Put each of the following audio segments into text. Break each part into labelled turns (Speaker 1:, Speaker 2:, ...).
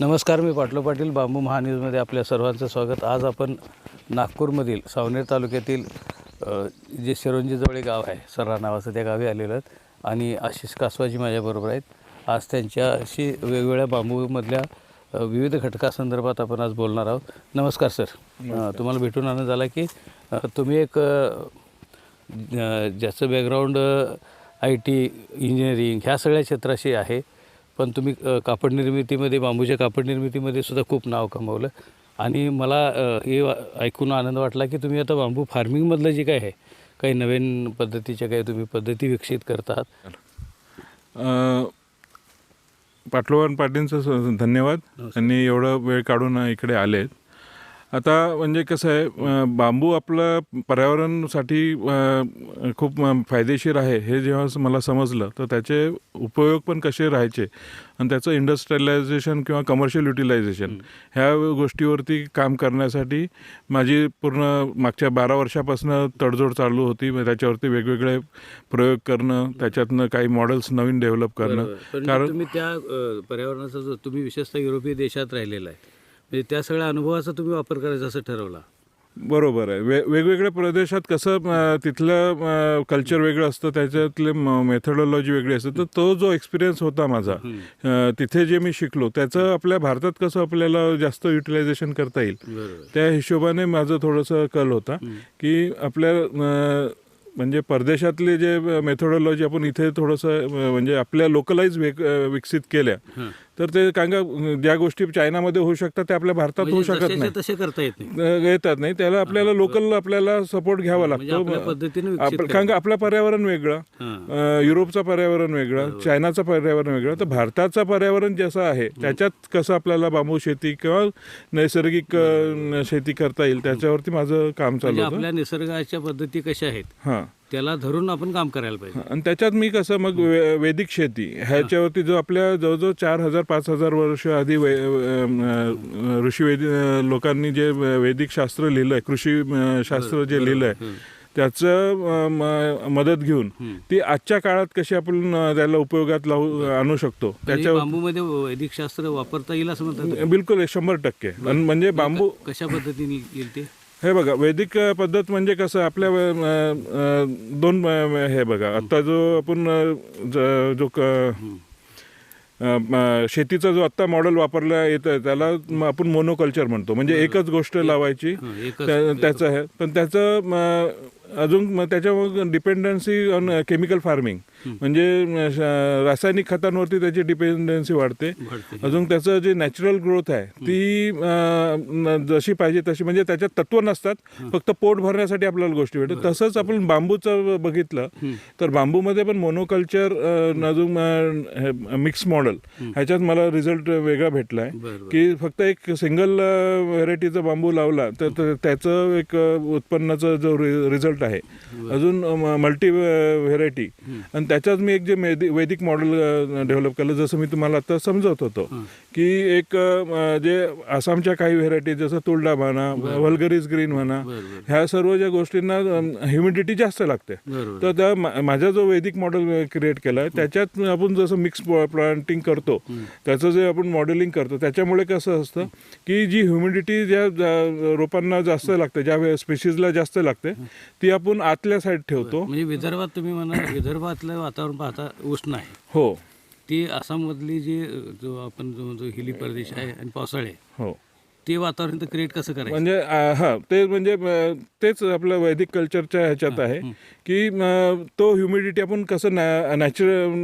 Speaker 1: नमस्कार मी पाटलो पाटील बांबू महान्यूजमध्ये आपल्या सर्वांचं स्वागत. आज आपण नागपूरमधील सावनेर तालुक्यातील जे शिरोंजीजवळ गाव आहे सर्रा नावाचं त्या गावी आलेलो आहेत. आणि आशिष कासवाजी माझ्याबरोबर आहेत. आज त्यांच्याशी वेगवेगळ्या बांबूमधल्या विविध घटकासंदर्भात आपण आज बोलणार आहोत. नमस्कार सर. तुम्हाला भेटून आनंद झाला की तुम्ही एक ज्याचं बॅकग्राऊंड आय टी इंजिनिअरिंग ह्या सगळ्या क्षेत्राशी आहे. पण तुम्ही कापड निर्मितीमध्ये बांबूच्या कापड निर्मितीमध्ये सुद्धा खूप नाव कमवलं. आणि मला हे ऐकून आनंद वाटला की तुम्ही आता बांबू फार्मिंगमधलं जे काय आहे काही नवीन पद्धतीच्या काही तुम्ही पद्धती विकसित करत आहात?
Speaker 2: अ, पाटलोवान पाटीलचं धन्यवाद. त्यांनी एवढा वेळ काढून इकडे आलेत. आता म्हणजे कसं आहे बांबू आपलं पर्यावरणासाठी खूप फायदेशीर आहे हे जेव्हा मला समजलं तर त्याचे उपयोग पण कसे राहायचे? आणि त्याचं इंडस्ट्रियलायझेशन किंवा कमर्शियल युटिलायझेशन ह्या गोष्टीवरती काम करण्यासाठी माझी पूर्ण मागच्या बारा वर्षापासून तडजोड चालू होती त्याच्यावरती वेगवेगळे प्रयोग करणं त्याच्यातनं काही मॉडेल्स नवीन डेव्हलप करणं. कारण
Speaker 1: तुम्ही त्या पर्यावरणाचा जो तुम्ही विशेषतः युरोपीय देशात राहिलेला आहे म्हणजे त्या सगळ्या अनुभवाचा तुम्ही वापर करायचा असं ठरवला.
Speaker 2: बरोबर आहे. वे वेगवेगळ्या प्रदेशात कसं तिथलं कल्चर वेगळं असतं त्याच्यातले मेथडॉलॉजी वेगळी असते. तर तो जो एक्सपिरियन्स होता माझा तिथे जे मी शिकलो त्याचं आपल्या भारतात कसं आपल्याला जास्त युटिलायझेशन करता येईल त्या हिशोबाने माझं थोडंसं कल होता की आपल्या म्हणजे परदेशातले जे मेथोडॉलॉजी आपण इथे थोडंसं म्हणजे आपल्या लोकलाइज विकसित केल्या. तर ते कारण का ज्या गोष्टी चायनामध्ये होऊ शकतात त्या आपल्या भारतात होऊ
Speaker 1: म्हणजे
Speaker 2: शकत
Speaker 1: जसेच्या
Speaker 2: नाही
Speaker 1: तसे करता येत नाही.
Speaker 2: येतात नाही. त्याला आपल्याला लोकल आपल्याला सपोर्ट घ्यावा
Speaker 1: म्हणजे
Speaker 2: लागतो. कारण का आपलं पर्यावरण वेगळं युरोपचं पर्यावरण वेगळं चायनाचं पर्यावरण वेगळं. तर भारताचं पर्यावरण जसं आहे त्याच्यात कसं आपल्याला बांबू शेती किंवा नैसर्गिक शेती करता येईल त्याच्यावरती माझं काम
Speaker 1: म्हणजे
Speaker 2: चालू होतं.
Speaker 1: आपल्या निसर्गाच्या पद्धती कशा आहेत?
Speaker 2: हां.
Speaker 1: त्याला धरून आपण काम करायला पाहिजे.
Speaker 2: आणि त्याच्यात मी कसं मग वे- वैदिक शेती ह्याच्यावरती जो आपल्या जवळजवळ चार हजार पाच हजार वर्ष आधी वै- अ, ऋषी वैदिक लोकांनी जे वैदिक शास्त्र लिहिलंय कृषी अ, शास्त्र जे लिहिलंय त्याचं अ, म- मदत घेऊन ती आजच्या काळात कशी आपण अ, त्याला उपयोगात लावू आणू शकतो? त्याच्या
Speaker 1: बांबूमध्ये वैदिक शास्त्र वापरता येईल असं म्हणतात?
Speaker 2: बिलकुल शंभर टक्के. आणि म्हणजे बांबू
Speaker 1: कशा पद्धतीने येईल ते?
Speaker 2: हे बघा वैदिक पद्धत म्हणजे कसं आपल्या दोन हे बघा आता जो आपण ज- जो क- शेतीचा जो आत्ता मॉडेल वापरला येतं त्याला म, आपण मोनोकल्चर म्हणतो. म्हणजे एकच गोष्ट लावायची त्याचं आहे पण त्याचं अजून मग त्याच्या मग डिपेंडन्सी ऑन केमिकल फार्मिंग म्हणजे रासायनिक खतांवरती त्याची डिपेंडन्सी वाढते. अजून त्याचं जे नॅचरल ग्रोथ आहे ती जशी पाहिजे तशी म्हणजे त्याच्यात तत्व नसतात. फक्त पोट भरण्यासाठी आपल्याला गोष्टी भेटतात. तसंच आपण बांबूचं बघितलं तर बांबूमध्ये पण मोनोकल्चर अजून मिक्स मॉडेल ह्याच्यात मला रिझल्ट वेगळा भेटला आहे. की फक्त एक सिंगल व्हेरायटीचा बांबू लावला तर त्याचं एक उत्पन्नाचा जो रिझल्ट आहे. अजून मल्टी व्हेरायटी आणि त्याच्यात मी एक जे मेदि- वैदिक मॉडेल डेव्हलप केलं जसं मी तुम्हाला आता समजवत होतो की एक जे आसामच्या काही व्हेरायटी जसं तुलडा म्हणा वल्गरीज ग्रीन म्हणा ह्या सर्व ज्या गोष्टींना ह्युमिडिटी जास्त लागते. तर त्या माझा जो वैदिक मॉडेल क्रिएट केला आहे त्याच्यात आपण जसं मिक्स प्लांटिंग करतो त्याचं जे आपण मॉडेलिंग करतो त्याच्यामुळे कसं असतं की जी ह्युमिडिटी ज्या ज्या रोपांना जास्त लागते ज्या स्पेशीजला जास्त लागते ती आपण आतल्या साईड ठेवतो.
Speaker 1: म्हणजे विदर्भात तुम्ही म्हणा विदर्भातलं वातावरण पाहता उष्ण आहे.
Speaker 2: हो.
Speaker 1: ती आसाममधली जी जो आपण जो जो हिली प्रदेश आहे आणि पावसाळे
Speaker 2: हो.
Speaker 1: ते वातावरण क्रिएट कसं करायचं?
Speaker 2: म्हणजे हा ते म्हणजे तेच आपलं वैदिक कल्चरच्या ह्याच्यात आहे की तो ह्युमिडिटी आपण कसं नॅचरल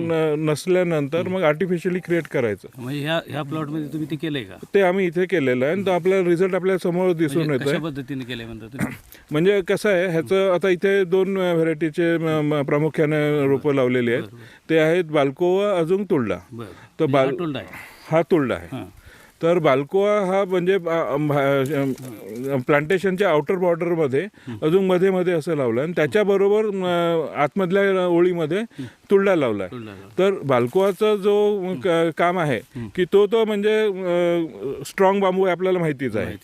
Speaker 2: नसल्यानंतर मग आर्टिफिशियली क्रिएट करायचं.
Speaker 1: म्हणजे ह्या ह्या प्लॉटमध्ये तुम्ही ते केलंय का?
Speaker 2: ते आम्ही इथे केलेलं आहे आणि तो आपला रिझल्ट आपल्यासमोर दिसून येतोय.
Speaker 1: कशा पद्धतीने केलंय म्हणता तुम्ही?
Speaker 2: म्हणजे कसं आहे ह्याचं आता इथे दोन व्हेरायटीचे प्रामुख्याने रोपं लावलेली आहेत. ते आहेत बाल्कोवा अजून
Speaker 1: बरं.
Speaker 2: तर
Speaker 1: म्हणजे
Speaker 2: बाल
Speaker 1: हा टोल्डा आहे.
Speaker 2: तुलडा आहे तर बाल्कोआ हा म्हणजे प्लांटेशनच्या आउटर बॉर्डरमध्ये अजून मध्ये मध्ये असं लावलं आणि त्याच्याबरोबर आतमधल्या ओळीमध्ये
Speaker 1: टोल्डा लावला.
Speaker 2: तर बाल्कोआचा जो काम आहे की तो तो म्हणजे स्ट्रॉंग बांबू आहे आपल्याला माहितीच आहे.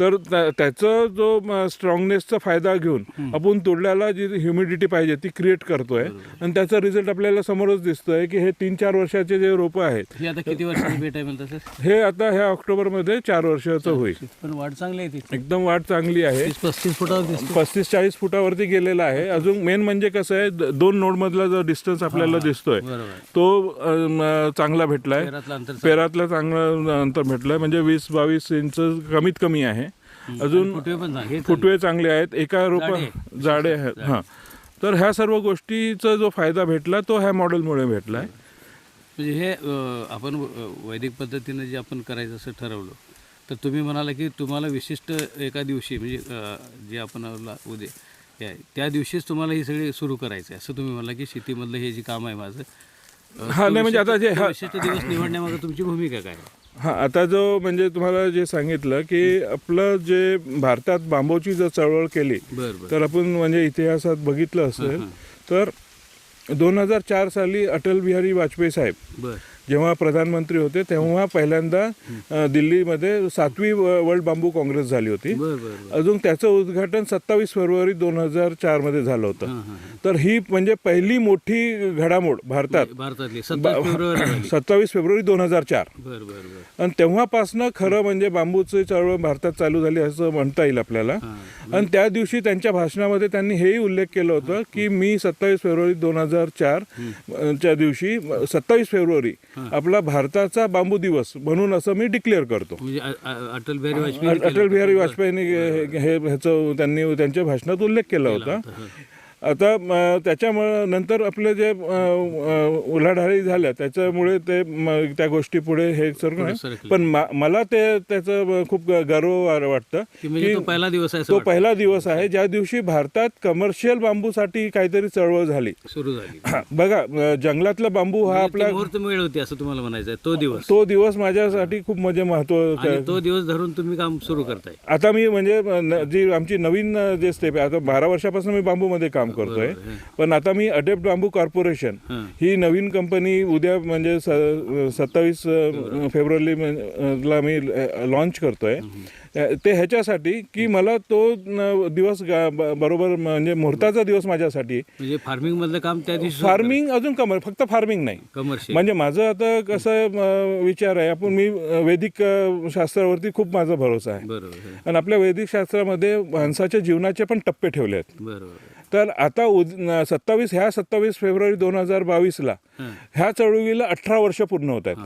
Speaker 2: तर त्या- त्याचा जो स्ट्रॉंगनेसचा फायदा घेऊन आपण तोडल्याला जी ह्युमिडिटी पाहिजे ती क्रिएट करतोय. आणि त्याचा रिझल्ट आपल्याला समोरच दिसतोय की हे तीन चार वर्षाचे जे रोपं आहेत
Speaker 1: ही आता किती वर्षाची भेट आहे म्हणतात सर?
Speaker 2: हे आता ह्या ऑक्टोबरमध्ये चार वर्षाचं होईल.
Speaker 1: पण वाढ चांगली आहे तिची
Speaker 2: एकदम वाढ चांगली आहे.
Speaker 1: तीस पस्तीस फुटावर दिसते.
Speaker 2: पस्तीस चाळीस फुटावरती गेलेला आहे. अजून मेन म्हणजे कसं आहे द- दोन नोड मधला जो डिस्टन्स आपल्याला दिसतोय
Speaker 1: बरोबर.
Speaker 2: तो अम, चांगला भेटलाय.
Speaker 1: पेरातलं अंतर
Speaker 2: पेरातला चांगलं अंतर भेटलंय. म्हणजे वीस बावीस इंच कमीत कमी आहे. अजून
Speaker 1: फुटवे पण चांगले. हे
Speaker 2: फुटवे चांगले आहेत एका रोप
Speaker 1: जाडे.
Speaker 2: जाडे आहेत. हां. तर ह्या सर्व गोष्टीचा जो फायदा भेटला तो ह्या मॉडेलमुळे भेटलाय
Speaker 1: म्हणजे हे अ, आपण अ, वैदिक पद्धतीनं जे आपण करायचं असं ठरवलं तर तुम्ही म्हणाला की तुम्हाला विशिष्ट एका दिवशी म्हणजे अ, जे आपण ला- उद्या हे आहे, त्या दिवशीच तुम्हाला ही सगळी सुरू करायचं आहे असं तुम्ही म्हणाला की शेतीमधलं हे जे काम आहे माझं अ,
Speaker 2: हा,
Speaker 1: तो
Speaker 2: नाही म्हणजे
Speaker 1: विशिष्ट-
Speaker 2: आता जे-
Speaker 1: तो
Speaker 2: हा-
Speaker 1: विशिष्ट दिवस निवडण्यामागे तुमची भूमिका काय आहे?
Speaker 2: हा आता जो म्हणजे तुम्हाला जे सांगितलं की आपलं जे भारतात बांबूची जर चळवळ केली तर आपण म्हणजे इतिहासात बघितलं असेल तर दोन हजार चार साली अटल बिहारी वाजपेयी साहेब जेव्हा प्रधानमंत्री होते तेव्हा पहिल्यांदा दिल्लीमध्ये सातवी वर्ल्ड बांबू काँग्रेस झाली होती. अजून त्याचं उद्घाटन सत्तावीस फेब्रुवारी दोन हजार चारमध्ये झालं होतं. तर ही म्हणजे पहिली मोठी घडामोड भारतात.
Speaker 1: सत्तावीस फेब्रुवारी
Speaker 2: दोन हजार चार.
Speaker 1: बरं बरं बरं.
Speaker 2: आणि तेव्हापासनं खरं म्हणजे बांबूची चळवळ भारतात चालू झाली असं म्हणता येईल आपल्याला. आणि त्या दिवशी त्यांच्या भाषणामध्ये त्यांनी हेही उल्लेख केला होता की मी सत्तावीस फेब्रुवारी दोन हजार चार च्या दिवशी सत्तावीस फेब्रुवारी आपला भारताचा बांबू दिवस म्हणून असं मी डिक्लेअर करतो.
Speaker 1: म्हणजे अटल बिहारी वाजपेयी
Speaker 2: अटल बिहारी वाजपेयींनी हे हे- ह्याचं त्यांनी त्यांच्या भाषणात उल्लेख केला होता. आता त्याच्यामुळे नंतर आपले जे उलाढाली झाल्या त्याच्यामुळे ते त्या गोष्टी पुढे हे सर्व.
Speaker 1: सरकले.
Speaker 2: पण मला ते त्याचं खूप गर्व वाटतं
Speaker 1: की म्हणजे तो पहिला दिवस आहे
Speaker 2: तो. पहिला दिवस आहे ज्या दिवशी भारतात कमर्शियल बांबूसाठी काहीतरी चळवळ झाली
Speaker 1: सुरू झाली
Speaker 2: हा, बघा जंगलातला बांबू हा
Speaker 1: म्हणजे
Speaker 2: आपला
Speaker 1: वेळ होती असं तुम्हाला म्हणायचं आहे तो दिवस
Speaker 2: तो दिवस माझ्यासाठी खूप म्हणजे
Speaker 1: महत्त्व तो दिवस धरून तुम्ही काम सुरू करताय
Speaker 2: आता मी म्हणजे जी आमची नवीन जे स्टेप आहे आता बारा वर्षापासून मी बांबूमध्ये काम करतोय. पण आता मी अडेप्ट बांबू कॉर्पोरेशन
Speaker 1: हां.
Speaker 2: नवीन कंपनी उद्या म्हणजे सत्तावीस फेब्रुवारी म- ला मी लॉन्च करतोय. ते ह्याच्यासाठी की मला तो दिवस बरोबर म्हणजे मुहूर्ताचा दिवस माझ्यासाठी.
Speaker 1: म्हणजे फार्मिंग मधलं काम त्या दिवशी
Speaker 2: फार्मिंग अजून कमर फक्त फार्मिंग नाही. म्हणजे माझं आता कसं विचार आहे आपण मी वैदिक शास्त्रावरती खूप माझा भरोसा आहे. आणि आपल्या वैदिक शास्त्रामध्ये माणसाच्या जीवनाचे पण टप्पे ठेवले आहेत.
Speaker 1: बरोबर.
Speaker 2: तर आता सत्तावीस ह्या सत्तावीस फेब्रुवारी दोन हजार बावीसला ह्या चळवळीला अठरा वर्ष पूर्ण होत आहेत.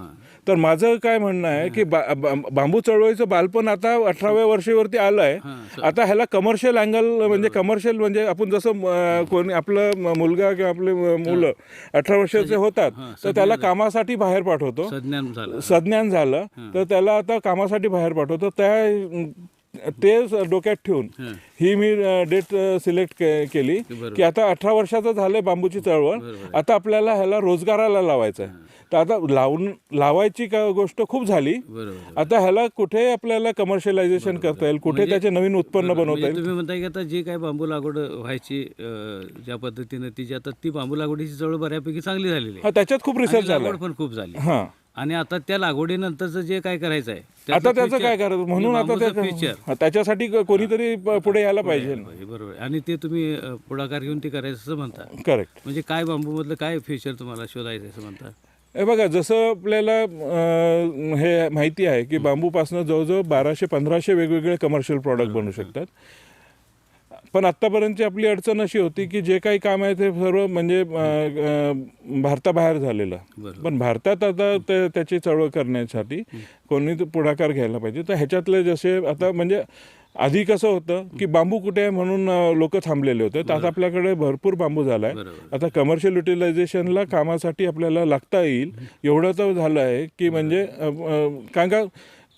Speaker 2: तर माझं काय म्हणणं आहे की बा- बा- बांबू चळवळीचं बालपण आता अठराव्या वर्षीवरती आलं आहे आता ह्याला कमर्शियल अँगल म्हणजे कमर्शियल म्हणजे आपण जसं कोणी आपलं मुलगा किंवा आपले मुलं अठरा वर्षाचे होतात
Speaker 1: हां,
Speaker 2: तर त्याला कामासाठी बाहेर पाठवतो.
Speaker 1: सज्ञान झालं.
Speaker 2: तर त्याला आता कामासाठी बाहेर पाठवतो. त्या ते डोक्यात ठेवून
Speaker 1: हां.
Speaker 2: मी डेट सिलेक्ट केली. की आता अठरा वर्षाचं झालंय बांबूची चळवळ. आता आपल्याला ह्याला रोजगाराला लावायचं आहे तर आता लावून लावायची का गोष्ट खूप झाली. आता ह्याला कुठे आपल्याला कमर्शियलायझेशन करता येईल? कुठे त्याचे नवीन उत्पन्न बनवता
Speaker 1: म्हणजे
Speaker 2: येईल?
Speaker 1: तुम्ही म्हणताय की आता जे काय बांबू लागवड व्हायची ज्या पद्धतीनं ती आता ती बांबू लागवडीची चळवळ बऱ्यापैकी चांगली झालेली
Speaker 2: त्याच्यात खूप रिसर्च
Speaker 1: लागवड पण खूप झाली.
Speaker 2: हा.
Speaker 1: आणि आता त्या लागवडीनंतरचं जे काय करायचं आहे
Speaker 2: आता त्याचं काय करायचं? म्हणून आता हा, त्याच्यासाठी क- कोणीतरी प- पुढे यायला पाहिजे.
Speaker 1: बरोबर आहे. आणि ते तुम्ही अं, पुढाकार घेऊन ते करायचं असं म्हणता.
Speaker 2: करेक्ट
Speaker 1: म्हणजे काय बांबूमधलं काय फीचर तुम्हाला शोधायचं आहे असं म्हणता?
Speaker 2: हे बघा जसं आपल्याला अं, हे माहिती आहे की बांबूपासून जवळजवळ बाराशे पंधराशे वेगवेगळे कमर्शियल प्रॉडक्ट बनू शकतात. पण आत्तापर्यंतची आपली अडचण अशी होती की जे काही काम आहे ते सर्व म्हणजे भारताबाहेर झालेलं. पण भारतात आता त्याची चळवळ करण्यासाठी कोणी पुढाकार घ्यायला पाहिजे. तर ह्याच्यातले जसे आता म्हणजे आधी कसं होतं की बांबू कुठे आहे म्हणून लोक थांबलेले होते. तर आता आपल्याकडे भरपूर बांबू झाला आहे आता कमर्शियल युटिलायझेशनला कामासाठी आपल्याला लागता येईल. एवढं तर झालं आहे की म्हणजे कारण का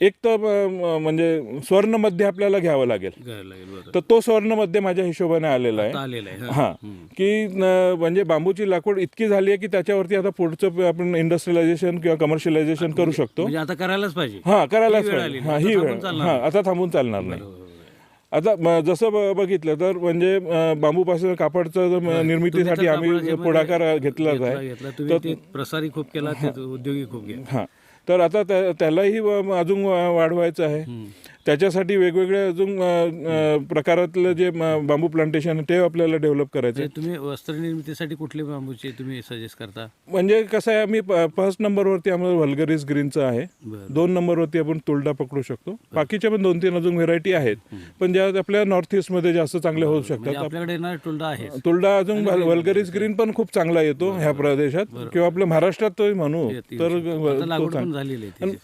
Speaker 2: एक तर म- म्हणजे स्वर्णमध्ये आपल्याला घ्यावं लागेल.
Speaker 1: घ्यायला लागेल बरोबर.
Speaker 2: तर तो स्वर्णमध्ये माझ्या हिशोबाने आलेला आहे.
Speaker 1: आता आलेलं आहे
Speaker 2: हा.
Speaker 1: हम्म.
Speaker 2: की न- म्हणजे बांबूची लाकूड इतकी झाली आहे की त्याच्यावरती आता पुढचं आपण इंडस्ट्रियलायझेशन किंवा कमर्शियलायझेशन करू शकतो.
Speaker 1: म्हणजे आता करायलाच पाहिजे.
Speaker 2: हा करायलाच
Speaker 1: ही वेळ
Speaker 2: पाहिजे. हा
Speaker 1: आता
Speaker 2: ही
Speaker 1: थांबून
Speaker 2: वेळ.
Speaker 1: चालणार
Speaker 2: हा आता थांबून चालणार नाही. आता म- जसं ब- बघितलं तर म्हणजे अ, बांबूपासून कापडचं जर म- निर्मितीसाठी आम्ही पुढाकार घेतलाच
Speaker 1: घेतला-
Speaker 2: आहे.
Speaker 1: घेतला तुम्ही ते प्रसारी खूप केला ते उद्योगी खूप
Speaker 2: हां. तर आता त्या- त्यालाही अजून वाढवायचं आहे. त्याच्यासाठी वेगवेगळे अजून प्रकारातलं जे बांबू प्लांटेशन आहे ते आपल्याला डेव्हलप करायचं.
Speaker 1: म्हणजे तुम्ही वस्त्र निर्मितीसाठी कुठले बांबूचे तुम्ही सजेस्ट करता?
Speaker 2: म्हणजे कसं आहे आम्ही फर्स्ट नंबरवरती आम्हाला व्हल्गरीस ग्रीनचं आहे. दोन नंबरवरती आपण तुलडा पकडू शकतो. बाकीच्या पण दोन तीन अजून व्हेरायटी आहेत. पण ज्या आपल्या नॉर्थ ईस्टमध्ये जास्त चांगले होऊ
Speaker 1: म्हणजे
Speaker 2: शकतात.
Speaker 1: आपल्याकडे येणार टोल्डा आहे.
Speaker 2: तुलडा अजून वल्गरीस ग्रीन पण खूप चांगला येतो ह्या प्रदेशात. किंवा आपल्या महाराष्ट्रात तो म्हणू. तर.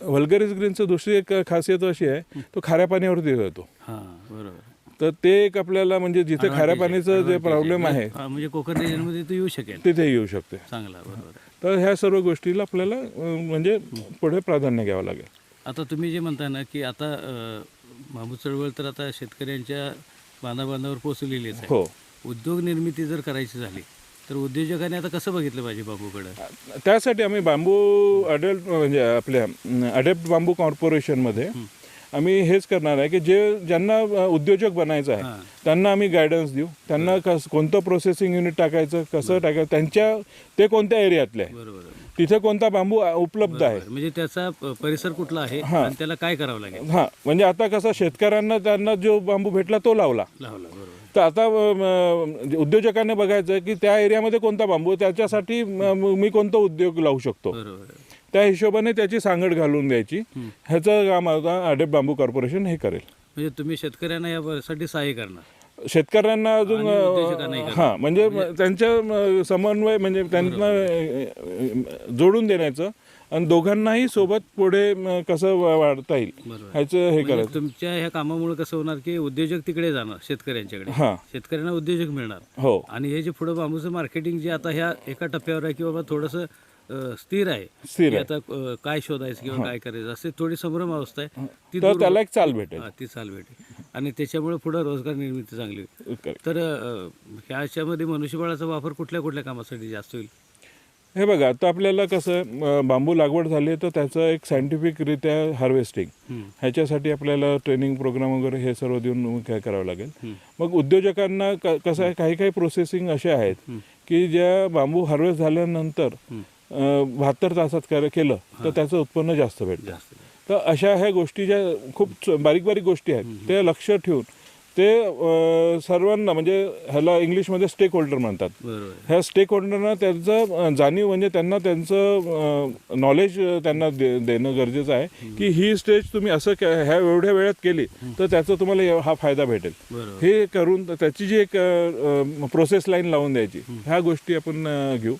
Speaker 2: व्हल्गरीस ग्रीनचं दुसरी एक खासियत अशी आहे तो खाऱ्या पाण्यावरती
Speaker 1: हा बरोबर.
Speaker 2: तर ते एक आपल्याला म्हणजे जिथे खाऱ्या पाण्याचं जे प्रॉब्लेम आहे.
Speaker 1: हा, म्हणजे कोकण रिजनमध्ये तो येऊ शकेल.
Speaker 2: तिथे येऊ शकते.
Speaker 1: चांगला बरोबर. आहे.
Speaker 2: तर ह्या सर्व गोष्टीला आपल्याला म्हणजे पुढे प्राधान्य घ्यावं लागेल.
Speaker 1: आता तुम्ही जे म्हणता ना की आता बांबू चळवळ तर आता शेतकऱ्यांच्या बांधाबांधावर पोचलेलीच आहे.
Speaker 2: हो.
Speaker 1: उद्योग निर्मिती जर करायची झाली तर उद्योजकांनी आता कसं बघितलं पाहिजे बांबूकडं?
Speaker 2: त्यासाठी आम्ही बांबू अडल्ट म्हणजे आपल्या अडेप्ट बांबू कॉर्पोरेशनमध्ये आम्ही हेच करणार आहे की जे ज्यांना उद्योजक बनायचं आहे. त्यांना आम्ही गायडन्स देऊ. त्यांना कस कोणतं प्रोसेसिंग युनिट टाकायचं कसं टाकायचं त्यांच्या ते कोणत्या एरियातले आहे. तिथे कोणता बांबू उपलब्ध आहे.
Speaker 1: म्हणजे त्याचा परिसर कुठला आहे आणि त्याला काय करावं लागेल?
Speaker 2: हां. म्हणजे आता कसं शेतकऱ्यांना त्यांना जो बांबू भेटला तो लावला.
Speaker 1: लावला बरोबर.
Speaker 2: तर आता अ, म, उद्योजकांनी बघायचं की त्या एरियामध्ये कोणता बांबू त्याच्यासाठी म, कोणता उद्योग लावू शकतो.
Speaker 1: बरोबर.
Speaker 2: त्या हिशोबाने त्याची सांगड घालून द्यायची. ह्याचं काम आता अडेप बांबू कॉर्पोरेशन हे करेल.
Speaker 1: म्हणजे तुम्ही शेतकऱ्यांना यासाठी सहाय्य करणार.
Speaker 2: शेतकऱ्यांना अजून. हां म्हणजे म्हणजे त्यांच्या समन्वय म्हणजे त्यांना जोडून देण्याचं आणि दोघांनाही सोबत पुढे कसं वाढता येईल ह्याचं हे
Speaker 1: म्हणजे
Speaker 2: करायचं.
Speaker 1: तुमच्या ह्या कामामुळे कसं होणार की उद्योजक तिकडे जाणार शेतकऱ्यांच्याकडे.
Speaker 2: हां.
Speaker 1: शेतकऱ्यांना उद्योजक मिळणार.
Speaker 2: हो.
Speaker 1: आणि हे जे पुढं बांबूचं मार्केटिंग जे आता ह्या एका टप्प्यावर आहे की बाबा थोडंसं स्थिर आहे.
Speaker 2: स्थिर
Speaker 1: की
Speaker 2: आहे.
Speaker 1: आता अ, काय शोधायचं किंवा काय करायचं असे थोडी संभ्रम अवस्था आहे. ती
Speaker 2: तर
Speaker 1: दूर-
Speaker 2: त्याला एक चाल भेटेल.
Speaker 1: हा, ती चाल भेटेल. आणि त्याच्यामुळे पुढं रोजगार निर्मिती चांगली होईल.
Speaker 2: Correct.
Speaker 1: तर अ, ह्या याच्यामध्ये मनुष्यबळाचा वापर कुठल्या कुठल्या कामासाठी जास्त होईल?
Speaker 2: हे बघा आता आपल्याला कसं बांबू लागवड झाली तर त्याचं एक सायंटिफिकरित्या हार्वेस्टिंग
Speaker 1: हम्म.
Speaker 2: ह्याच्यासाठी आपल्याला ट्रेनिंग प्रोग्राम वगैरे हे सर्व देऊन काय करावं लागेल. मग उद्योजकांना क- कसं आहे काही काही प्रोसेसिंग असे आहेत की ज्या बांबू हार्वेस्ट झाल्यानंतर बहात्तर तासात कर- केलं तर त्याचं उत्पन्न जास्त भेटतं. तर अशा ह्या गोष्टी ज्या खूप बारीक बारीक गोष्टी आहेत त्या लक्ष ठेवून ते सर्वांना म्हणजे ह्याला इंग्लिशमध्ये स्टेक होल्डर म्हणतात. ह्या स्टेक होल्डरना त्यांचं जाणीव म्हणजे त्यांना त्यांचं नॉलेज त्यांना दे देणं गरजेचं आहे की ही स्टेज तुम्ही असं के- ह्या एवढ्या वेळात केली तर त्याचा तुम्हाला हा फायदा भेटेल. हे करून त्याची जी एक प्रोसेस लाईन लावून द्यायची ह्या गोष्टी आपण घेऊ.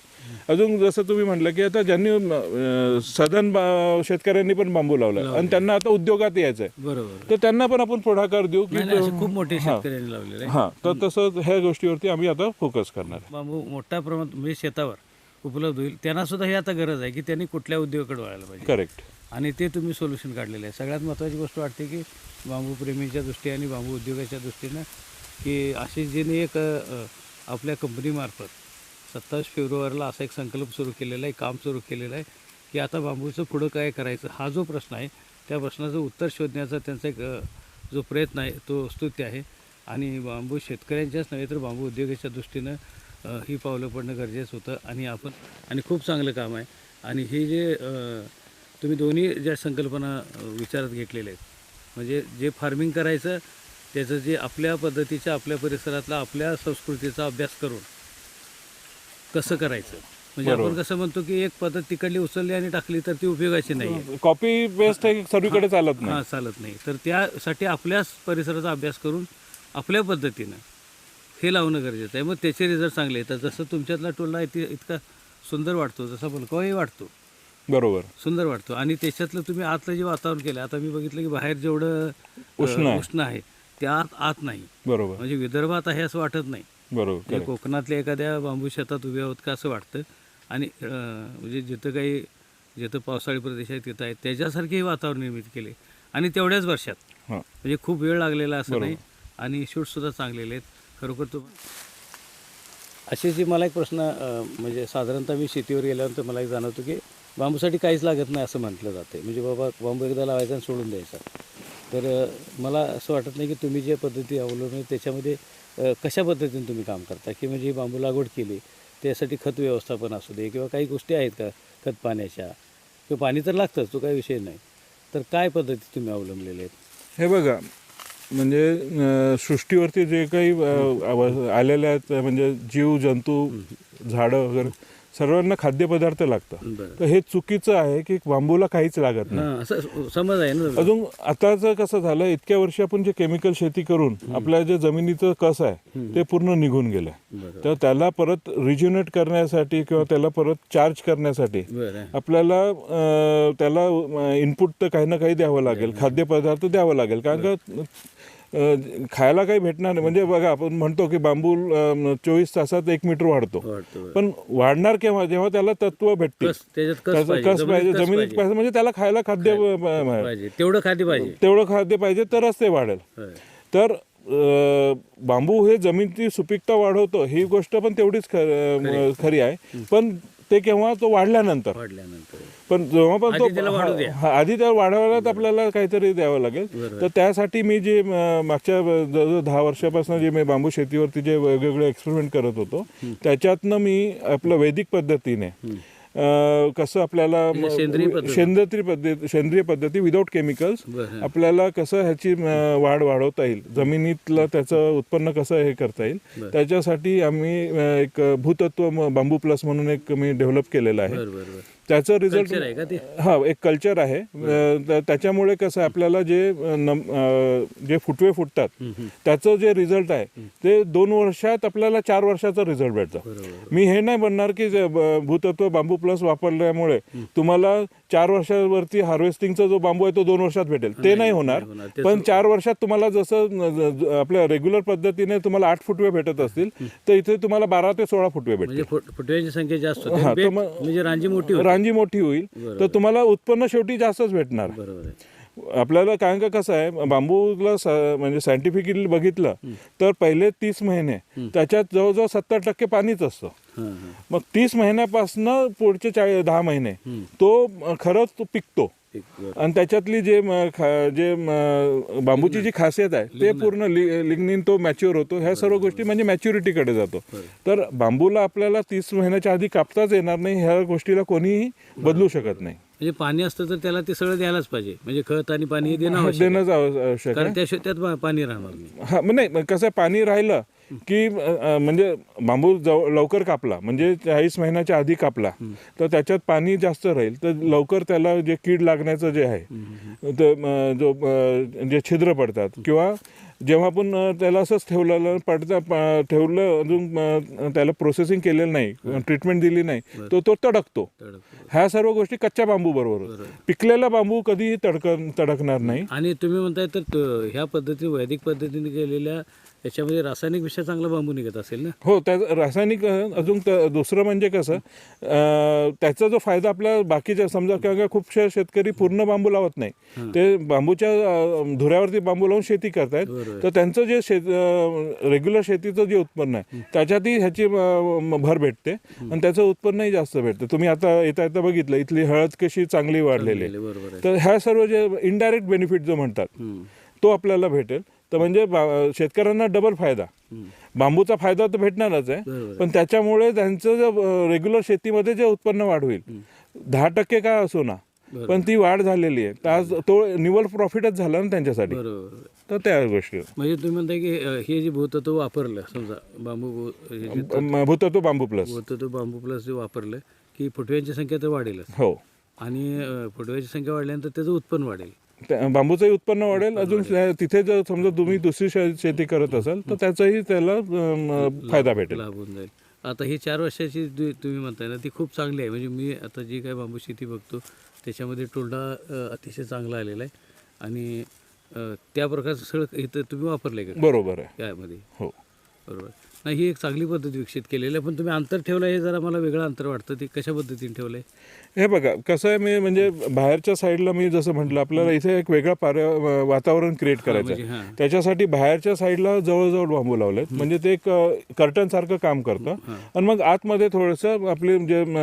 Speaker 2: अजून जसं तुम्ही म्हटलं की आता ज्यांनी बा- शेतकऱ्यांनी पण बांबू लावला आणि त्यांना आता उद्योगात यायचं आहे
Speaker 1: बरोबर.
Speaker 2: तर त्यांना पण आपण पुढाकार देऊ की
Speaker 1: नाही, असे खूप मोठे शेतकऱ्यांनी लावलेले आहे
Speaker 2: हां तर तसं ह्या गोष्टीवरती आम्ही आता फोकस करणार आहे.
Speaker 1: बांबू मोठ्या प्रमाणात म्हणजे शेतावर उपलब्ध होईल. त्यांना सुद्धा ही आता गरज आहे की त्यांनी कुठल्या उद्योगाकडे वळायला पाहिजे.
Speaker 2: करेक्ट
Speaker 1: आणि ते तुम्ही सोल्युशन काढलेलं आहे सगळ्यात महत्त्वाची गोष्ट वाटते की बांबू प्रेमीच्या दृष्टीने आणि बांबू उद्योगाच्या दृष्टीनं की अशी जेणे एक अ, आपल्या कंपनीमार्फत सत्तावीस फेब्रुवारीला असा एक संकल्प सुरू केलेला आहे काम सुरू केलेलं आहे की आता बांबूचं पुढं काय करायचं हा जो प्रश्न आहे त्या प्रश्नाचं उत्तर शोधण्याचा त्यांचा एक जो प्रयत्न आहे तो स्तुत्य आहे. आणि बांबू शेतकऱ्यांच्याच नव्हे तर बांबू उद्योगाच्या दृष्टीनं ही पावलं पडणं गरजेचं होतं. आणि आपण आणि खूप चांगलं काम आहे. आणि हे जे तुम्ही दोन्ही ज्या संकल्पना विचारात घेतलेल्या आहेत म्हणजे जे फार्मिंग करायचं त्याचं जे आपल्या पद्धतीच्या आपल्या परिसरातला आपल्या संस्कृतीचा अभ्यास करून कसं करायचं? म्हणजे आपण कसं म्हणतो की एक पद्धत तिकडली उचलली आणि टाकली तर ती उपयोगाची नाही
Speaker 2: कॉपी पेस्ट सर्वीकडे चालत नाही.
Speaker 1: हां चालत नाही. तर त्यासाठी आपल्याच परिसराचा अभ्यास करून आपल्या पद्धतीनं हे लावणं गरजेचं आहे. मग त्याचे रिझल्ट चांगले येतात जसं तुमच्यातला टोलला इथे इतका सुंदर वाटतो. जसा फुलकाही वाटतो.
Speaker 2: बरोबर.
Speaker 1: सुंदर वाटतो. आणि त्याच्यातलं तुम्ही आतलं जे वातावरण केलं आता मी बघितलं की बाहेर जेवढं
Speaker 2: उष्ण.
Speaker 1: उष्ण आहे त्या आत आत नाही.
Speaker 2: बरोबर.
Speaker 1: म्हणजे विदर्भात आहे असं वाटत नाही.
Speaker 2: बरोबर
Speaker 1: म्हणजे. कोकणातल्या एखाद्या बांबू शेतात उभे आहोत का असं वाटतं? आणि म्हणजे जिथं काही जिथं पावसाळी प्रदेश आहे तिथं आहे त्याच्यासारखे हे वातावरण निर्मिती केले. आणि तेवढ्याच वर्षात. म्हणजे खूप वेळ लागलेला असं नाही. आणि शूटसुद्धा चांगलेले आहेत. खरोखर तो असे जे मला एक प्रश्न म्हणजे साधारणतः मी शेतीवर गेल्यानंतर मला एक जाणवतो की बांबूसाठी काहीच लागत नाही असं म्हटलं जाते म्हणजे बाबा बांबू एकदा लावायचा आणि सोडून द्यायचा. तर मला असं वाटत नाही की तुम्ही जे पद्धती अवलंबून त्याच्यामध्ये कशा पद्धतीने तुम्ही काम करता? की म्हणजे बांबू लागवड केली त्यासाठी खत व्यवस्थापन असू दे किंवा काही गोष्टी आहेत का खत पाण्याच्या? किंवा पाणी तर लागतंच तो काही विषय नाही. तर काय पद्धती तुम्ही अवलंबलेले आहेत?
Speaker 2: हे बघा म्हणजे सृष्टीवरती जे काही अं, आव- आलेले आहेत म्हणजे जीव जंतू झाडं वगैरे सर्वांना खाद्यपदार्थ लागतात. तर हे चुकीचं आहे की बांबूला काहीच लागत नाही.
Speaker 1: हां समज आहे ना
Speaker 2: अजून आताचं कसं झालं इतक्या वर्षी आपण जे केमिकल शेती करून आपल्या जे जमिनीचं कस आहे ते पूर्ण निघून गेलं तर त्याला परत रिज्युनेट करण्यासाठी किंवा त्याला परत चार्ज करण्यासाठी आपल्याला त्याला इनपुट तर काही ना काही द्यावं लागेल खाद्यपदार्थ द्यावं लागेल. कारण का खायला काही भेटणार नाही. म्हणजे बघा आपण म्हणतो की बांबू चोवीस तासात एक मीटर वाढतो. पण वाढणार केव्हा? जेव्हा त्याला तत्व भेटतील.
Speaker 1: कस पाहिजे?
Speaker 2: जमिनीत पाहिजे? म्हणजे त्याला खायला खाद्य
Speaker 1: तेवढं खाद्य पाहिजे.
Speaker 2: तेवढं खाद्य पाहिजे तरच ते वाढेल. तर बांबू हे जमिनीची सुपीकता वाढवतो ही गोष्ट पण तेवढीच खरी आहे. पण ते केव्हा? तो वाढल्यानंतर.
Speaker 1: वाढल्यानंतर.
Speaker 2: पण जेव्हा पण
Speaker 1: आधी त्याला वाढू
Speaker 2: तो. हा, आधी त्या वाढवायला आपल्याला काहीतरी द्यावं लागेल. तर त्यासाठी मी जे म, मागच्या जवळजवळ दहा वर्षापासून जे मी बांबू शेतीवरती जे वेगवेगळे एक्सपेरिमेंट करत होतो त्याच्यातनं मी आपलं वैदिक पद्धतीने कसं आपल्याला
Speaker 1: म्हणजे सेंद्रिय पद्धत.
Speaker 2: सेंद्रिय पद्धती विदाऊट केमिकल्स आपल्याला कसं ह्याची वाढ वाढवता येईल. जमिनीतलं त्याचं उत्पन्न कसं हे करता येईल. त्याच्यासाठी आम्ही एक भूतत्व बांबू प्लस म्हणून एक मी डेव्हलप केलेलं आहे. त्याचं रिझल्ट
Speaker 1: Culture आहे का ते?
Speaker 2: हा एक कल्चर आहे. अ, त्याच्यामुळे कसं आपल्याला जे अ, नम- अ, जे फुटवे फुटतात त्याचं जे रिझल्ट आहे ते दोन वर्षात आपल्याला चार वर्षाचा रिझल्ट भेटतं.
Speaker 1: बरोबर.
Speaker 2: मी हे नाही म्हणणार की जे ब- भूतत्व बांबू प्लस वापरल्यामुळे तुम्हाला चार वर्षावरती हार्वेस्टिंगचा जो बांबू आहे तो दोन वर्षात भेटेल. ते नाही होणार.
Speaker 1: होणार. ते
Speaker 2: पण चार वर्षात तुम्हाला जसं न- ज- ज- आपल्या रेग्युलर पद्धतीने तुम्हाला आठ फुटवे भेटत असतील तर इथे तुम्हाला बारा ते सोळा फुटवे भेटतील.
Speaker 1: म्हणजे फुट- फुटव्यांची संख्या जास्त होते.
Speaker 2: हा, तर
Speaker 1: बेट
Speaker 2: मग-
Speaker 1: म्हणजे रांजी मोठी होती.
Speaker 2: रांजी मोठी होईल तर तुम्हाला उत्पन्न शेवटी जास्तच भेटणार.
Speaker 1: बरोबर आहे.
Speaker 2: आपल्याला कारण का कसं आहे बांबूला म्हणजे सायंटिफिकली बघितलं तर पहिले तीस महिने त्याच्यात जवळजवळ सत्तर टक्के पाणीच असतं. मग तीस महिन्यापासनं पुढचे चाळीस दहा महिने तो खरंच तो पिकतो. आणि त्याच्यातली जे म, खा- जे म, बांबूची जी खासियत आहे ते पूर्ण लि- लिग्निन तो मॅच्युअर होतो. ह्या सर्व गोष्टी म्हणजे मॅच्युरिटीकडे जातो. तर बांबूला आपल्याला तीस महिन्याच्या आधी कापताच येणार नाही ह्या गोष्टीला कोणीही बदलू शकत नाही.
Speaker 1: म्हणजे पाणी असतं तर त्याला ते सगळं द्यायलाच पाहिजे. म्हणजे खत आणि पाणी हे देणं आवश्यक आहे.
Speaker 2: देणंच आव- आवश्यक आहे.
Speaker 1: कारण त्याशिवाय त्यात पा- पाणी राहणार नाही.
Speaker 2: हा मग नाही मग कसं आहे, पाणी राहिलं की म्हणजे बांबू जव- लवकर कापला म्हणजे चाळीस महिन्याच्या आधी कापला तर त्याच्यात पाणी जास्त राहील तर लवकर त्याला जे कीड लागण्याचं जे आहे तर जो जे छिद्र पडतात किंवा जेव्हा आपण अ, त्याला असंच ठेवलेलं पडता ठेवलं अजून त्याला प्रोसेसिंग केलेलं नाही ट्रीटमेंट दिली नाही तो तो तडकतो.
Speaker 1: तडक.
Speaker 2: ह्या सर्व गोष्टी कच्च्या बांबू बरोबर. पिकलेला बांबू कधीही तडक तडकणार नाही.
Speaker 1: आणि तुम्ही म्हणताय तर ह्या पद्धतीने वैदिक पद्धतीने केलेल्या याच्यामध्ये रासायनिक विषय चांगला बांबू निघत असेल ना?
Speaker 2: हो त्या रासायनिक अजून त- दुसरं म्हणजे कसं अ, त्याचा जो फायदा आपल्या बाकीच्या समजा किंवा खूपशे शेतकरी पूर्ण बांबू लावत नाही. ते बांबूच्या अ, धुऱ्यावरती बांबू लावून शेती करतायत.
Speaker 1: बरोबर.
Speaker 2: तर त्यांचं जे शेत रेग्युलर शेतीचं जे उत्पन्न आहे त्याच्यातही ह्याची अ, म- भर भेटते आणि त्याचं उत्पन्नही जास्त भेटतं. तुम्ही आता येता येता बघितलं इथली हळद कशी चांगली वाढलेली आहे.
Speaker 1: बरोबर आहे.
Speaker 2: तर ह्या सर्व जे इनडायरेक्ट बेनिफिट जो म्हणतात
Speaker 1: हम्म.
Speaker 2: तो आपल्याला भेटेल. तर म्हणजे शेतकऱ्यांना डबल फायदा. बांबूचा फायदा तर भेटणारच आहे. पण त्याच्यामुळे त्यांचं जे रेग्युलर शेतीमध्ये जे उत्पन्न वाढ होईल. दहा टक्के काय असो ना. पण ती वाढ झालेली आहे. तर आज तो निवल प्रॉफिटच झाला ना त्यांच्यासाठी.
Speaker 1: बरोबर.
Speaker 2: तर त्या गोष्टी.
Speaker 1: म्हणजे तुम्ही म्हणताय की हे जे भूतत्व वापरलं समजा बांबू
Speaker 2: भूतत्व बांबू प्लस
Speaker 1: भूतत्व बांबू प्लस जे वापरलं की फुटव्यांची संख्या तर वाढेलच.
Speaker 2: हो.
Speaker 1: आणि फुटव्याची संख्या वाढल्यानंतर त्याचं उत्पन्न वाढेल.
Speaker 2: त्या- बांबूचंही उत्पन्न वाढेल. अजून त्या- तिथे जर समजा तुम्ही दुसरी शे- शेती करत असाल तर त्याचाही त्याला अम, फायदा भेटेल.
Speaker 1: लाभ होऊन जाईल. आता ही चार वर्षाची जी तुम्ही म्हणताय ना ती खूप चांगली आहे. म्हणजे मी आता जी काय बांबू शेती बघतो त्याच्यामध्ये टोलडा अ, अतिशय चांगला आलेला आहे. आणि अ, त्या प्रकारचं सगळं इथं तुम्ही वापरलं आहे का?
Speaker 2: बरोबर आहे.
Speaker 1: यामध्ये?
Speaker 2: हो.
Speaker 1: बरोबर. नाही ही एक चांगली पद्धत विकसित केलेली आहे पण तुम्ही अंतर ठेवलं हे जरा मला वेगळं अंतर वाटतं ते कशा पद्धतीने ठेवलं आहे
Speaker 2: हे बघा कसं आहे मी म्हणजे बाहेरच्या साईडला मी जसं म्हटलं आपल्याला इथे एक वेगळं पर्या वातावरण क्रिएट करायचं
Speaker 1: म्हणजे
Speaker 2: आहे त्याच्यासाठी बाहेरच्या साईडला जवळजवळ बांबू लावलेत म्हणजे ते एक कर्टन सारखं काम करतं. आणि मग आतमध्ये थोडंसं आपले जे म,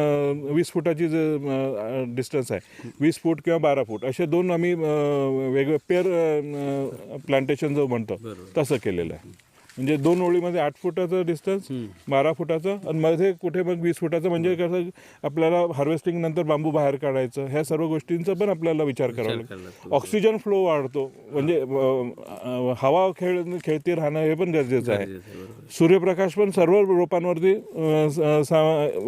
Speaker 2: वीस फुटाची जे डिस्टन्स आहे वीस फूट किंवा बारा फूट असे दोन आम्ही वेगळे पेअर प्लांटेशन जो म्हणतो तसं केलेलं आहे. म्हणजे दोन ओळीमध्ये आठ फुटाचं डिस्टन्स बारा फुटाचं आणि मध्ये कुठे मग वीस फुटाचं. म्हणजे कसं आपल्याला हार्वेस्टिंग नंतर बांबू बाहेर काढायचं ह्या सर्व गोष्टींचा पण आपल्याला विचार करावा लागतो. ऑक्सिजन फ्लो वाढतो. म्हणजे हवा खेळ खेळती राहणं हे पण गरजेचं आहे. सूर्यप्रकाश पण सर्व रोपांवरती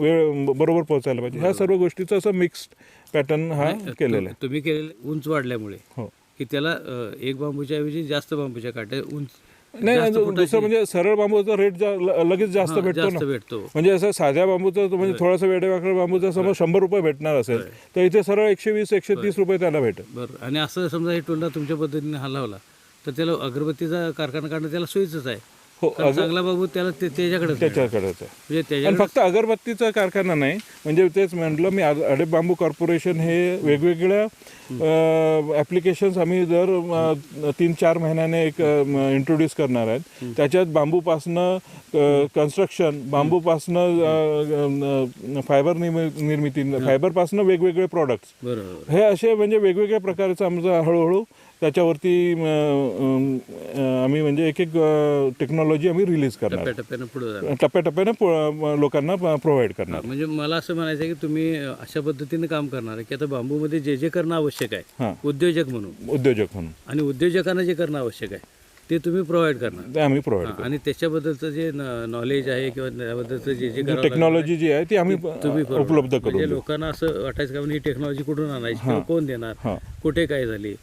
Speaker 2: वेळ बरोबर पोहोचायला पाहिजे. ह्या सर्व गोष्टीचा असं मिक्स्ड पॅटर्न हा केलेला आहे.
Speaker 1: तुम्ही केलेले उंच वाढल्यामुळे
Speaker 2: हो.
Speaker 1: की त्याला एक बांबूच्या ऐवजी जास्त बांबूच्या काट्या उंच
Speaker 2: नाही
Speaker 1: जास्त
Speaker 2: आणि
Speaker 1: फुटाची-
Speaker 2: दुसरं म्हणजे सरळ बांबूचा रेट लगेच जास्त
Speaker 1: हा,
Speaker 2: भेटतो
Speaker 1: जास्त
Speaker 2: ना.
Speaker 1: भेटतो.
Speaker 2: म्हणजे असं साध्या बांबूचं तो म्हणजे थोडासा वेडेवाकडे बांबूचा समज शंभर रुपये भेटणार असेल तर इथे सरळ एकशे वीस एकशे तीस रुपये त्याला भेटेल.
Speaker 1: बरं. आणि असं समजा हे टोंडा तुमच्या पद्धतीने हलवला तर त्याला अगरबत्तीचा कारखाना काढणं त्याला सोयीचंच आहे.
Speaker 2: हो
Speaker 1: कारण चांगला बाबू त्याला ते- त्याच्याकडेच मिळेल.
Speaker 2: त्याच्याकडेच आहे.
Speaker 1: म्हणजे
Speaker 2: आणि फक्त अगरबत्तीचा कारखाना नाही म्हणजे तेच म्हटलं मी अडे बांबू कॉर्पोरेशन हे वेगवेगळ्या ॲप्लिकेशन्स आम्ही दर अ, तीन चार महिन्याने एक इंट्रोड्यूस करणार आहेत. त्याच्यात बांबूपासनं कन्स्ट्रक्शन बांबूपासनं फायबर निर्मिती फायबरपासनं वेगवेगळे प्रॉडक्ट्स
Speaker 1: बरोबर.
Speaker 2: हे असे म्हणजे वेगवेगळ्या प्रकारचं आमचं हळूहळू त्याच्यावरती आम्ही म्हणजे एक एक टेक्नॉलॉजी आम्ही रिलीज करणार.
Speaker 1: टप्प्याटप्प्यानं पुढे जाणार.
Speaker 2: टप्प्याटप्प्याने पो- लोकांना प्रोव्हाइड करणार.
Speaker 1: म्हणजे मला असं म्हणायचं आहे की तुम्ही अशा पद्धतीने काम करणार आहे की आता बांबूमध्ये जे जे करणं आवश्यक आहे
Speaker 2: हां.
Speaker 1: उद्योजक म्हणून.
Speaker 2: उद्योजक म्हणून.
Speaker 1: आणि उद्योजकांना जे करणं आवश्यक आहे ते तुम्ही प्रोव्हाइड करणार.
Speaker 2: ते आम्ही प्रोव्हाइड
Speaker 1: हां, आणि त्याच्याबद्दलचं जे नॉलेज आहे किंवा त्याबद्दलचं जे जे करावं
Speaker 2: टेक्नॉलॉजी जी आहे ती आम्ही
Speaker 1: तुम्ही
Speaker 2: उपलब्ध करून
Speaker 1: म्हणजे
Speaker 2: देऊ.
Speaker 1: लोकांना असं वाटायचं का म्हणजे ही टेक्नॉलॉजी कुठून आणायची? किंवा कोण देणार?
Speaker 2: हां.
Speaker 1: कुठे काय झाली?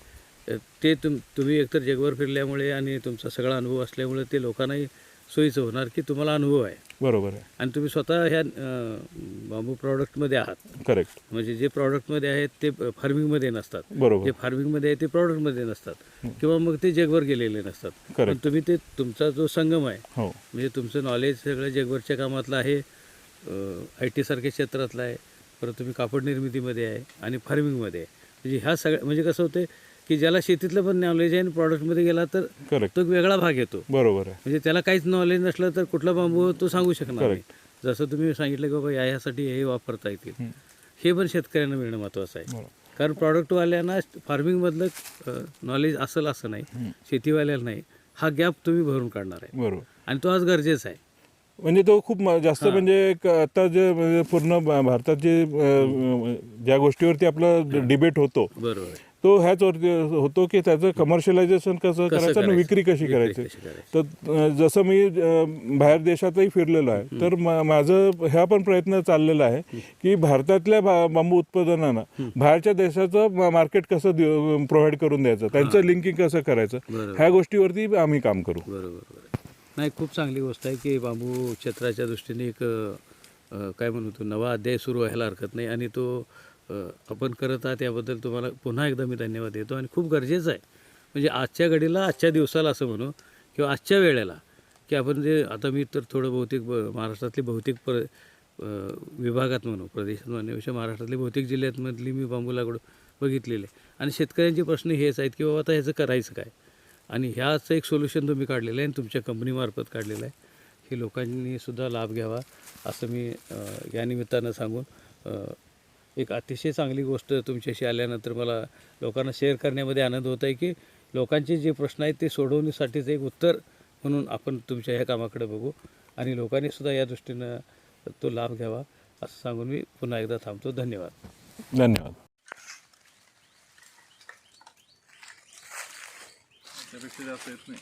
Speaker 1: ते तुम तुम्ही एकतर जगभर फिरल्यामुळे आणि तुमचा सगळा अनुभव असल्यामुळे ते लोकांनाही सोयीचं होणार की तुम्हाला अनुभव आहे.
Speaker 2: बरोबर आहे.
Speaker 1: आणि तुम्ही स्वतः ह्या बांबू प्रॉडक्टमध्ये आहात.
Speaker 2: करेक्ट.
Speaker 1: म्हणजे जे प्रॉडक्टमध्ये आहेत ते फार्मिंगमध्ये नसतात.
Speaker 2: बरोबर.
Speaker 1: जे फार्मिंगमध्ये आहे ते प्रॉडक्टमध्ये नसतात. किंवा मग ते जगभर गेलेले नसतात. पण तुम्ही ते तुमचा जो संगम आहे
Speaker 2: हो.
Speaker 1: म्हणजे तुमचं नॉलेज सगळं जगभरच्या कामातलं आहे आय टी सारख्या क्षेत्रातलं आहे परत तुम्ही कापड निर्मितीमध्ये आहे आणि फार्मिंगमध्ये आहे. म्हणजे ह्या सगळ्या म्हणजे कसं होतं की ज्याला शेतीतलं पण नॉलेज आहे आणि प्रॉडक्टमध्ये गेला तर
Speaker 2: करेक्ट
Speaker 1: तो एक वेगळा भाग येतो.
Speaker 2: बरोबर आहे.
Speaker 1: म्हणजे त्याला काहीच नॉलेज नसलं तर कुठला बांबू तो सांगू शकणार नाही. जसं तुम्ही सांगितलं की बाबा या ह्यासाठी हे वापरता येतील. हे पण शेतकऱ्यांना मिळणं महत्त्वाचं आहे.
Speaker 2: बरोबर.
Speaker 1: कारण प्रॉडक्टवाल्यांना फार्मिंगमधलं नॉलेज असेल असं नाही. शेतीवाल्याला नाही. हा गॅप तुम्ही भरून काढणार आहे.
Speaker 2: बरोबर.
Speaker 1: आणि तो आज गरजेचा आहे.
Speaker 2: म्हणजे तो खूप म- जास्त म्हणजे एक आता जे म्हणजे पूर्ण भारतात जे अ, ज्या गोष्टीवरती आपला डिबेट होतो
Speaker 1: बरोबर आहे.
Speaker 2: तो ह्याच वरती होतो की त्याचं कमर्शियलायझेशन कसं करायचं आणि? विक्री कशी करायची? तर जसं मी बाहेर देशातही फिरलेलो आहे तर माझं ह्या पण प्रयत्न चाललेला आहे की भारतातल्या बांबू उत्पादनांना बाहेरच्या देशाचं मार्केट कसं प्रोव्हाइड करून द्यायचं? त्यांचं लिंकिंग कसं करायचं? ह्या गोष्टीवरती आम्ही काम करू.
Speaker 1: बरोबर नाही खूप चांगली गोष्ट आहे की बांबू क्षेत्राच्या दृष्टीने एक काय म्हणतो नवा अध्याय सुरू व्हायला हरकत नाही आणि तो आपण करत आहात याबद्दल तुम्हाला पुन्हा एकदा मी धन्यवाद देतो. आणि खूप गरजेचं आहे. म्हणजे आजच्या घडीला आजच्या दिवसाला असं म्हणू किंवा आजच्या वेळेला की आपण जे आता मी तर थोडं बहुतेक ब- महाराष्ट्रातली बहुतेक प्र विभागात म्हणू प्रदेशात म्हणण्यापेक्षा महाराष्ट्रातली बहुतेक जिल्ह्यातमधली मी बांबू लागवड बघितलेली आहे. आणि शेतकऱ्यांचे प्रश्न हेच आहेत की बाबा आता ह्याचं करायचं काय? आणि ह्याचं एक सोल्युशन तुम्ही काढलेलं आहे आणि तुमच्या कंपनीमार्फत काढलेलं आहे. हे लोकांनी सुद्धा लाभ घ्यावा असं मी या निमित्तानं सांगून एक अतिशय चांगली गोष्ट तुमच्याशी आल्यानंतर मला लोकांना शेअर करण्यामध्ये आनंद होत आहे की लोकांचे जे प्रश्न आहेत ते सोडवण्यासाठीचं एक उत्तर म्हणून आपण तुमच्या ह्या कामाकडे बघू. आणि लोकांनी सुद्धा या दृष्टीनं तो लाभ घ्यावा असं सांगून मी पुन्हा एकदा थांबतो. धन्यवाद.
Speaker 2: धन्यवाद.
Speaker 3: त्यापेक्षा जास्त येत नाही.